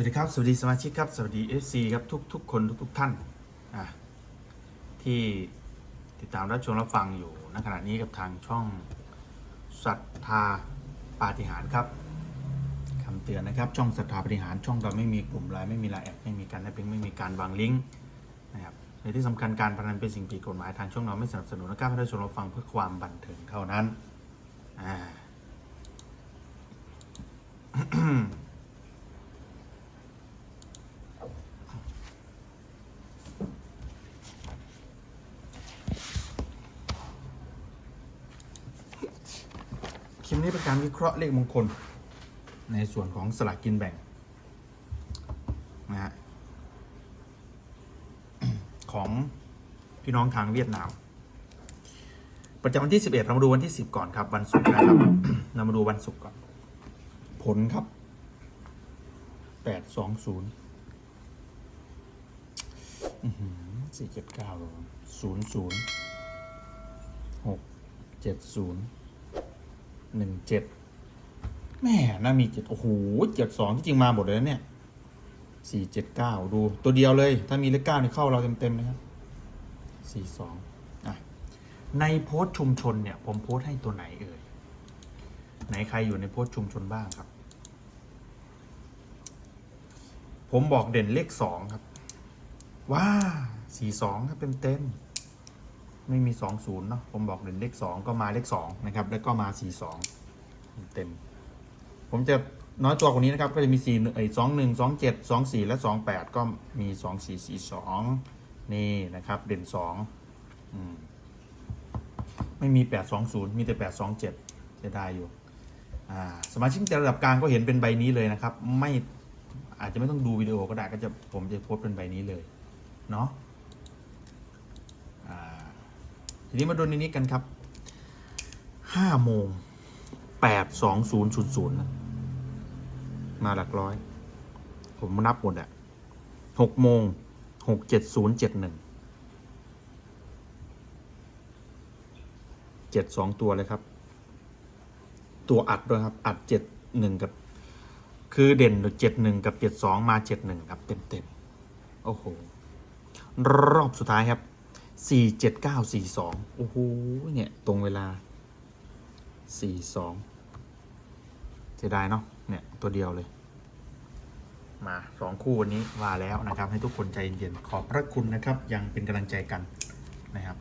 วัสดีครับ สวัสดีสมาชิกครับ สวัสดี FC ครับทุกทุกคนทุกทุกท่านที่ติดตามรับชมรับฟังอยู่ณขณะนี้กับทางช่องศรัทธาปาฏิหารครับคำเตือนนะครับช่องศรัทธาปาฏิหารช่องเราไม่มีกลุ่มไลน์ไม่มีไลน์แอดไม่มีการแอปไม่มีการวางลิงก์นะครับในที่สำคัญการพนันเป็นสิ่งผิดกฎหมายทางช่องเราไม่สนับสนุนนะครับให้รับชมรับฟังเพื่อความบันเทิงเท่านั้นอ่า คลิปนี้เป็นการวิเคราะห์เลขมงคล ในส่วนของสลากกินแบ่งนะฮะของพี่น้องทางเวียดนาม ประจำวันที่ 11 เรามาดูวันที่ 10 ก่อนครับ วันศุกร์นะครับ เรามาดูวันศุกร์ก่อน ผลครับ 820อื้อหือ479เลย00 6 70 หนึ่งเจ็ดแม่น่ามีเจ็ดโอ้โหเจ็ดสองที่จริงมาหมดเลยนะเนี่ยสี่เจ็ดเก้าดูตัวเดียวเลย ถ้ามีเลขเก้านี่เข้าเราเต็มๆนะครับสี่สองในโพสต์ชุมชนเนี่ย ผมโพสต์ให้ตัวไหนเอ่ยไหนใครอยู่ในโพสต์ชุมชนบ้างครับ ผมบอกเด่นเลขสองครับ ว้าสี่สองครับเต็มๆ ไม่มี 20เนาะผมบอกเด่นเลข2 ก็มาเลข2นะครับแล้วก็มา 42 เต็ม ผมจะน้อยตัวกว่านี้นะครับ ก็จะมี4เอ้21 27 24 และ 28 ก็มี 24 42 นี่นะครับ เด่น2อืมไม่มี 820 มีแต่ 827จะได้อยู่อ่าสมาชิกระดับกลางก็เห็นเป็นใบนี้เลยนะครับ ไม่อาจจะไม่ต้องดูวิดีโอก็ได้ก็จะผมจะโพสเป็นใบนี้เลยเนาะ อ่า ทีนี้มาดูในนี้กันครับห้าโมงแปดสองศูนย์ศูนย์ศูนย์มาหลักร้อย ผมนับหมดอะหกโมงหกเจ็ดศูนย์เจ็ดหนึ่งเจ็ดสองตัวเลยครับ ตัวอัดด้วยครับ อัดเจ็ดหนึ่งกับ คือเด่นเจ็ดหนึ่งกับเจ็ดสองมาเจ็ดหนึ่งครับเต็มเต็มโอ้โห รอบสุดท้ายครับ สี่เจ็ดเก้าสี่สองโอ้โหเนี่ย ตรงเวลาสี่สองเสียดายเนาะเนี่ย ตัวเดียวเลย มาสองคู่วันนี้ว่าแล้วนะครับ ให้ทุกคนใจเย็นๆขอบพระคุณนะครับ ยังเป็นกำลังใจกันนะครับ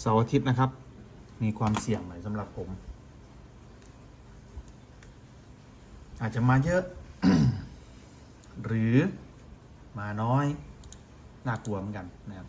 เสาร์อาทิตย์นะครับ มีความเสี่ยงหน่อยสำหรับผม อาจจะมาเยอะ หรือมาน้อย น่ากลัวเหมือนกันนะครับ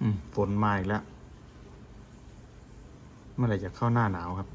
อืมฝนมาอีกแล้ว เมื่อไหร่จะเข้าหน้าหนาวครับ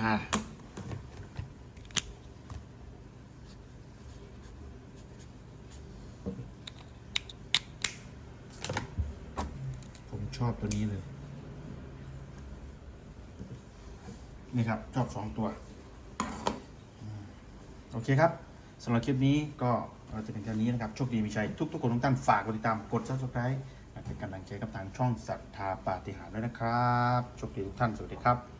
อ่าผมชอบตัวนี้เลย นี่ครับ ชอบสองตัวอโอเคครับสำหรับคลิปนี้ก็เราจะเป็นแค่นี้นะครับ โชคดีมีชัยทุกทุกๆคนทุกท่านฝากกดติดตามกด subscribe เป็นกำลังใจกับทางช่องศรัทธาปาฏิหาริย์ด้วยนะครับ โชคดีทุกท่าน สวัสดีครับ